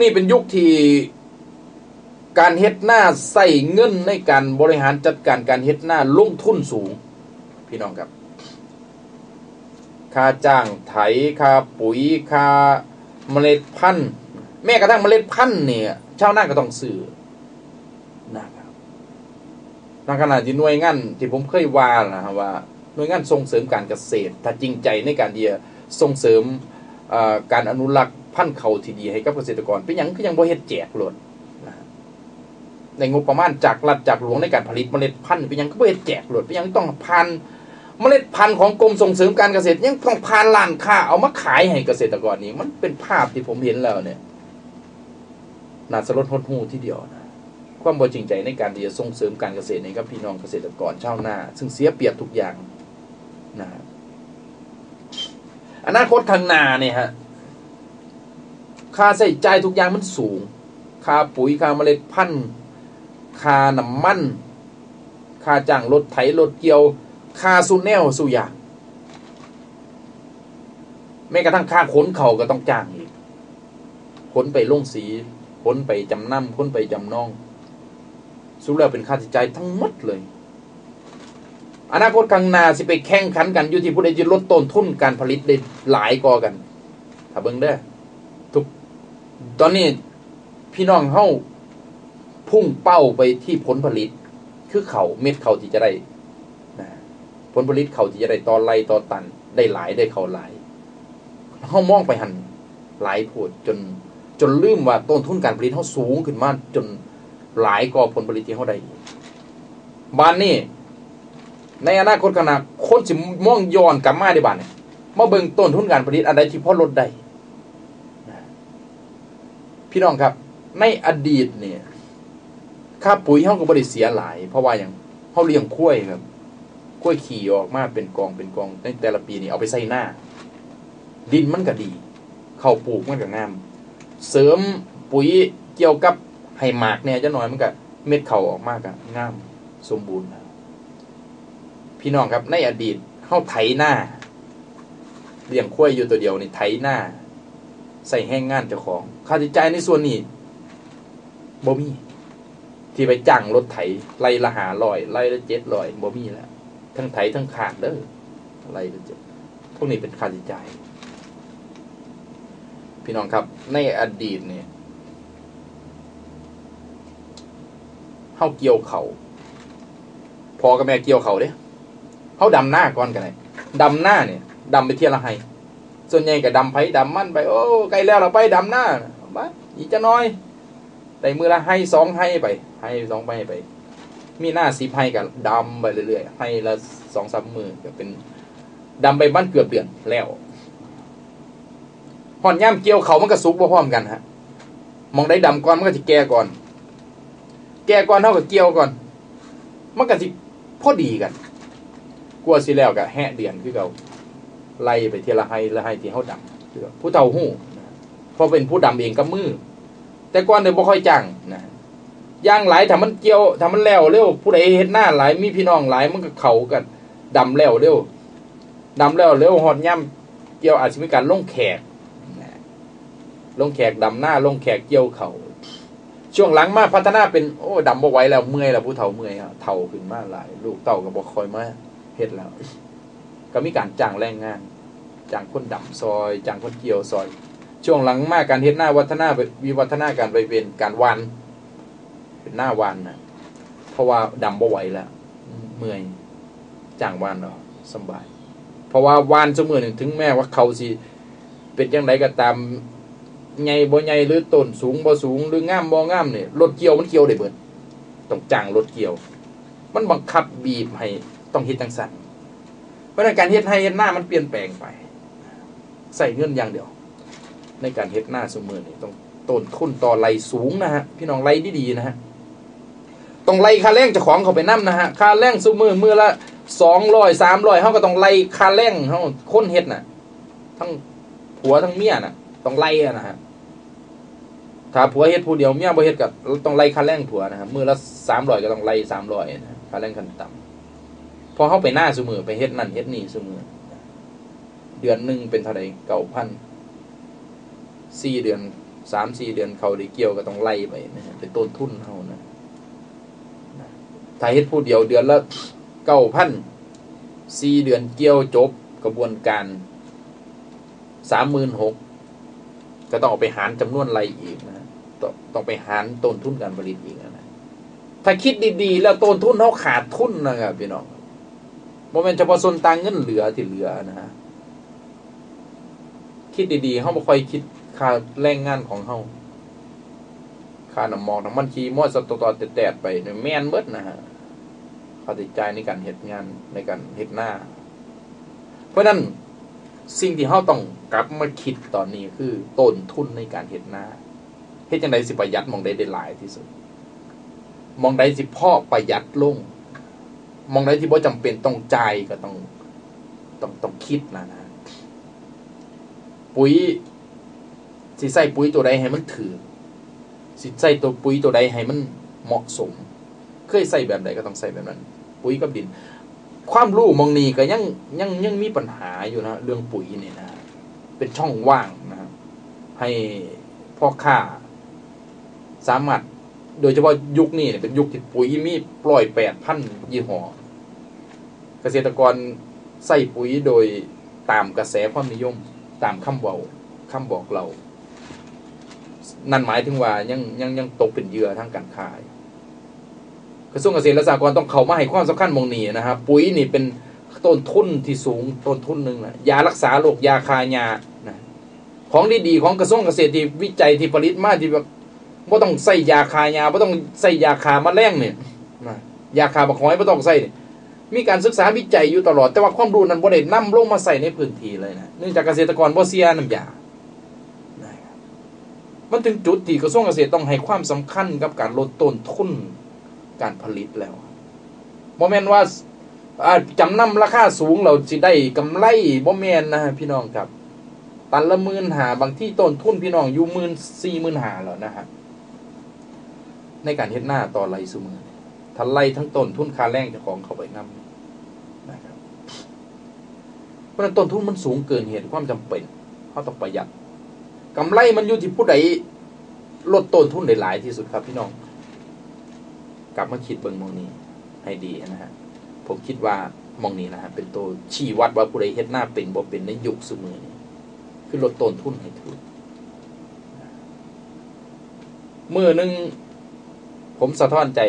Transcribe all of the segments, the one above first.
นี้เป็นยุคที่การเฮ็ดหน้าใส่เงินในการบริหารจัดการการเฮ็ดหน้าลงทุนสูง พี่น้องครับค่าจ้างไถค่าปุ๋ยค่าเมล็ดพันธุ์ แม้กระทั่งเมล็ดพันธุ์เนี่ยชาวนาก็ต้องซื้อนะครับในขณะที่หน่วยงานที่ผมเคยว่านะครับว่าหน่วยงานส่งเสริมการเกษตร ถ้าจริงใจในการที่จะส่งเสริมการอนุรักษ์ พันเข่าที่ดีให้กับเกษตรกร เป็นยังก็ยังบ่เฮ็ดแจกหลดในงบประมาณจากรัฐจากหลวงในการผลิตเมล็ดพันธุ์เป็นยังก็บ่เฮ็ดแจกหลดเป็นยังต้องพันเมล็ดพันธุ์ของกรมส่งเสริมการเกษตรยังต้องผ่านร้านค้าเอามาขายให้เกษตรกรนี่มันเป็นภาพที่ผมเห็นแล้วเนี่ยน่าสลดหดหูที่เดียวนะความบริจริงใจในการที่จะส่งเสริมการเกษตรในกับพี่น้องเกษตรกรชาวนา ซึ่งเสียเปรียบทุกอย่างนะอนาคตข้างหน้าเนี่ยฮะ ค่าใช้จ่ายทุกอย่างมันสูง ค่าปุ๋ยค่าเมล็ดพันธุ์ค่าน้ำมัน ค่าจ้างรถไถรถเกี่ยว ค่าสูแนวสูอย่างแม้กระทั่งค่าขนเขาก็ต้องจ้างอีกขนไปลงสีขนไปจำนำขนไปจำนองสุดแล้วเป็นค่าใช้จ่ายทั้งหมดเลย อนาคตข้างหน้าสิไปแข่งขันกันอยู่ที่ผู้ใดจะลดต้นทุนการผลิตได้หลายกอกัน ถ้าเบิ่งได้ ตอนนี้พี่น้องเฮาพุ่งเป้าไปที่ผลผลิต คือเขาเม็ดเขาที่จะได้นะผลผลิตเขาที่จะได้ต่อไรต่อตัน ได้หลายได้เขาหลายเฮามองไปหันหลายโพดจนจนลืมว่าต้นทุนการผลิตเขาสูงขึ้นมากจนหลายกอผลผลิตที่เขาได้บ้านนี้ในอนาคตขณะคนสิมองย้อนกลับมาในบ้านเนี่ยมาเบิ่งต้นทุนการผลิตอะไรที่พ่อลดได้ พี่น้องครับ ในอดีตเนี่ยค่าปุ๋ยเขาก็บริเสียหลาย เพราะว่าอย่างเขาเลี้ยงคุ้ยครับคุ้ยขี่ออกมาเป็นกองเป็นกองในแต่ละปีนี่เอาไปใส่หน้า ดินมันก็ดีเข้าปลูกมันก็งาม เสริมปุ๋ยเกี่ยวกับให้หมากเนี่ยจะหน่อยมันก็เม็ดเข่าออกมากอะงามสมบูรณ์พี่น้องครับในอดีตเข้าไถหน้าเลี้ยงข้วยอยู่ตัวเดียวนี่ไถหน้า ใส่แห้งงานเจ้าของค่าใช้จ่ายในส่วนนี้บ่มี ที่ไปจ้างรถไถไล่ละหาลอยไล่ละเจ็ดลอยบ่มีแล้วทั้งไถทั้งขาดเด้อไล่ละเจ็ดพวกนี้เป็นค่าใช้จ่ายพี่น้องครับ ในอดีตเนี่ยเข้าเกี่ยวเขาพอกับแม่เกี่ยวเขาเด้เขาดำหน้าก่อนกันเลยดำหน้าเนี่ยดำไปเที่ยวละไห้ ส่วนใหญ่ก็ดำไผ่ดำมันไปโอ้ไกลแล้วเราไปดำหน้าบ้าอีจะน้อยแต่มือละให้สองให้ไป ให้สองไปไป มีหน้าสีให้กันดำไปเรื่อยๆให้ละสองสามมือก็เป็นดำไปบ้านเกือบเดือนแล้วห่อนย่ำเกี่ยวเขามันก็สุกพร้อมกันฮะมองได้ดำก่อนมันก็จะแก่ก่อน แก่ก่อนเท่ากับเกี่ยวก่อน มันก็จะพอดีกัน กลัวสิแล้วก็แห่เดียนคือเรา ไล่ไปเทีละไฮละไฮที่เขาดำผู้เฒ่าหู้พอเป็นผู้ดำเองก็มือ แต่ก่อนเนี่ยบ่ค่อยจังนะย่างหลายถ้ามันเกี่ยวถ้ามันแล้วเร็วผู้ใดเห็นหน้าหลายมีพี่น้องหลายมันก็เขากันดำแล้วเร็วดำแล้วเร็วหอดย่ำเกี่ยวอาจจะมีการลงแขกลงแขกดำหน้าลงแขกเกี่ยวเขาช่วงหลังมาพัฒนาเป็นโอ้ดำบ่ไหวแล้วเมื่อยแล้วผู้เฒ่าเมื่อยเฒ่าขึ้นมาหลาย ลูกเต่าก็บ่คอยมาเฮ็ดแล้ว ก็มีการจ้างแรงงานจ้างคนดำซอยจ้างคนเกี่ยวซอย ช่วงหลังมาการเฮ็ดหน้าวัฒนาวิวัฒนาการไปเป็นการวันเป็นหน้าวันนะเพราะว่าดำบ่ไหวแล้วเมื่อยจ้างวันเนาะสบาย เพราะว่าวานเสมอหนึ่งถึงแม้ว่าเขาสิเป็นยังไงก็ตามใหญ่บ่ใหญ่หรือต้นสูงบ่สูงหรืองามบ่งามเนี่ยรถเกี่ยวมันเกี่ยวได้เบิดต้องจ้างรถเกี่ยว มันบังคับบีบให้ต้องเฮ็ดจังสัน ราะในการเฮ็ดให้เฮ็ดหน้ามันเปลี่ยนแปลงไป ใส่เงินอย่างเดียว ในการเฮ็ดหน้าสมือนี่ต้องต้นทุนต่อไรสูงนะฮะพี่น้องไรดีๆนะฮะต้องไล่ค่าแรงจ้าของเขาไปนั่นะฮะค่าแรงสมือมือละสองร้อยสามร้อยเขาก็ต้องไล่ค่าแรงเขาค้นเฮ็ดน่ะ ทั้งผัวทั้งเมียน่ะ ต้องไล่นะฮะถ้าผัวเฮ็ดผู้เดียวเมียบ่เฮ็ดกับต้องไล่ค่าแรงผัวนะครับมือละสามร้อยก็ต้องไล่สามร้อยนะค่าแรงขั้นต่ำ พอเขาไปหน้าสมือไปเฮ็ดนั่นเฮ็ดนี่สมือเดือนหนึ่งเป็นเท่าไหร่เก้าพันสี่เดือนสามสี่เดือนเขาได้เกี่ยวก็ต้องไล่ไปนะเป็นต้นทุนเขานะถ้าเฮ็ดผู้เดียวเดือนละเก้าพันสี่เดือนเกี่ยวจบกระบวนการสามหมื่นหกก็ต้องเอาไปหารจำนวนไรอีกนะฮะต้องต้องไปหารต้นทุนการผลิตอีกนะถ้าคิดดีๆ แล้วต้นทุนเขาขาดทุนนะครับพี่น้อง โมเมนเฉพาะส่วนต่างเงินเหลือที่เหลือนะฮะคิดดีๆเขาไม่ค่อยคิดค่าแรงงานของเขาค่าน้ำมองน้ำมันขี่มอดสตอตอแตดๆไปเนี่ยแม่นเบิดนะฮะค่าใช้จ่ายในการเฮ็ดงานในการเฮ็ดหน้า เพราะนั้นสิ่งที่เขาต้องกลับมาคิดตอนนี้คือต้นทุนในการเฮ็ดหน้าเฮ็ดจังไดสิประหยัดมองได้ได้หลายที่สุดมองใดสิพ่อประหยัดลง มองใดที่บ่จำเป็นต้องจ่ายก็ต้องต้องต้องคิดนะนะปุ๋ยสิใส่ปุ๋ยตัวใดให้มันถือสิใส่ตัวปุ๋ยตัวใดให้มันเหมาะสม เคยใส่แบบใดก็ต้องใส่แบบนั้น ปุ๋ยกับดิน ความรู้มองนี้ก็ยังยังยังมีปัญหาอยู่นะเรื่องปุ๋ยเนี่ยนะ เป็นช่องว่างนะให้พ่อค้าสามารถโดยเฉพาะยุคนี้เนี่ยเป็นยุคที่ปุ๋ยมีปล่อยแปดพันยี่ห้อ ษตรกรใส่ปุ๋ยโดยตามกระแสความนิยมตามคำเว้าคำบอกเรา นั่นหมายถึงว่ายังยังยังตกเป็นเหยื่อทางการขายกระทรวงเกษตรและสหกรณ์ต้องเข้ามาให้ความสำคัญมองนี้นะครับปุ๋ยนี่เป็นต้นทุนที่สูงต้นทุนหนึ่งนะยารักษาโรคยาคายานะของดีๆของกระทรวงเกษตรที่วิจัยที่ผลิตมาที่แบบไม่ต้องใส่ยาคายาไม่ต้องใส่ยาคาแมลงเนี่ยนะยาคาบักหอยไม่ต้องใส่เนี่ย มีการศึกษาวิจัยอยู่ตลอด แต่ว่าความรู้นั้นบ่ได้นำลงมาใส่ในพื้นที่เลยนะเนื่องจากเกษตรกรบ่เสียน้ำยานะครับมันถึงจุดที่กระทรวงเกษตรต้องให้ความสำคัญกับการลดต้นทุนการผลิตแล้วโมเมนว่าอ่าจำนำราคาสูงเราสิได้กำไรบ่แมนนะฮะพี่น้องครับ ตันละหมื่นหาบางที่ต้นทุนพี่น้องอยู่หมื่นสี่หมื่นหาแล้วนะฮะในการเฮ็ดหน้าต่อไรสมือทันไล่ทั้งต้นทุนค่าแรงจ้าของเขาไปนำนะครับ เพ ราะนั้นต้นทุนมันสูงเกินเหตุความจำเป็นเขาต้องประหยัดกำไรมันอยู่ที่ผู้ใดลดต้นทุนได้หลายที่สุดครับพี่น้อง กลับมาคิดเบิ่งมองนี้ให้ดีนะฮะผมคิดว่ามองนี้นะฮะเป็นตัวชี้วัดว่าผู้ใดเฮ็ดหน้าเป็นบ่เป็นในยุคสมือนี้คือลดต้นทุนให้ถูกเมื่อนึ่งผมสะท้อนใจ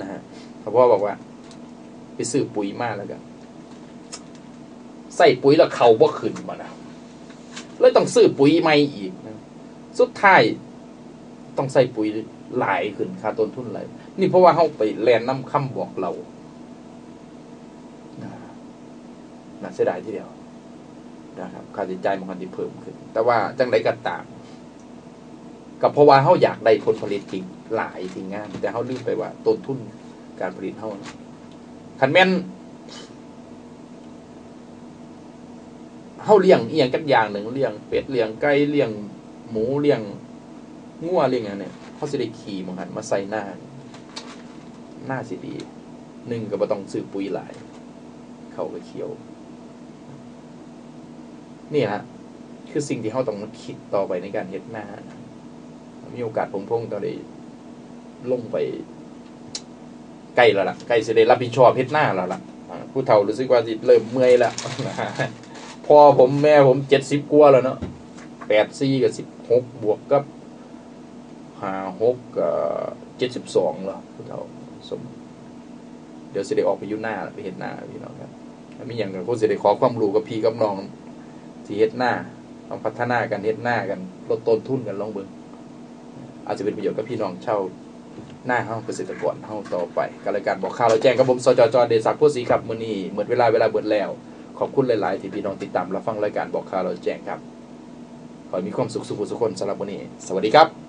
นะฮะเพราะว่าบอกว่า ไปซื้อปุ๋ยมาแล้วกัน ใส่ปุ๋ยแล้วเขาบ่ขึ้นมานะเลยต้องซื้อปุ๋ยใหม่อีกนะสุดท้ายต้องใส่ปุ๋ยหลายขึ้นค่าต้นทุนหลายนี่เพราะว่าเขาไปแลนน้ำคำบอกเราน่าเสียดายทีเดียวนะครับค่าใช้จ่ายมันก็ที่เพิ่มขึ้น แต่ว่าจังไรก็ตามก็เพราะว่าเขาอยากได้ผลผลิตที่หลายที่งานแต่เขาลืมไปว่าต้นทุนการผลิตเขาคันแม่น เขาเลี้ยงอียงกันอย่างหนึ่งเลี้ยงเป็ดเลี้ยงไก่เลี้ยงหมูเลี้ยงงัวเลี้ยงอะไรเนี่ยเขาจะได้ขี่มังหันมาใส่หน้าหน้าสิดีหนึ่งก็บ่ต้องซื้อปุ๋ยหลาย เขาก็เขียว นี่ฮะคือสิ่งที่เขาต้องคิดต่อไปในการเฮ็ดหน้า มีโอกาสผมพงตอนได้ลงไปใกล้แล้วล่ะใกล้จะได้รับผิดชอบเฮ็ดหน้าแล้วล่ะผู้เฒ่ารู้สึกว่าสิเริ่มเมื่อยแล้ว พอผมแม่ผมเจ็ดสิบกว่าแล้วเนาะแปดสี่กับสิบหกบวกกับห้าหกกับเจ็ดสิบสองแล้วผู้เฒ่าสม เดี๋ยวเสิได้ออกไปยุ่หน้าไปเห็นหน้าพี่น้องครับมีอย่างกันพวกสิได้ขอความรู้กับพี่กับน้องที่เฮ็ดหน้าต้องพัฒนากันเฮ็ดหน้ากันลดต้นทุนกันลองเบิ่งอาจจะเป็นประโยชน์กับพี่น้องเช่าหน้าเฮาเกษตรกรเฮาต่อไปการรายการบอกข่าวเราแจ้งกับผมสจจเดชศักดิ์ผู้ศรีครับมื้อนี้หมดเวลาเวลาเบิดแล้ว ขอบคุณหลาย ๆ ที่พี่น้องติดตามรับฟังรายการบอกข่าวเราแจ้งครับ ขอให้มีความสุขสุขสุขคนสำหรับวันนี้ สวัสดีครับ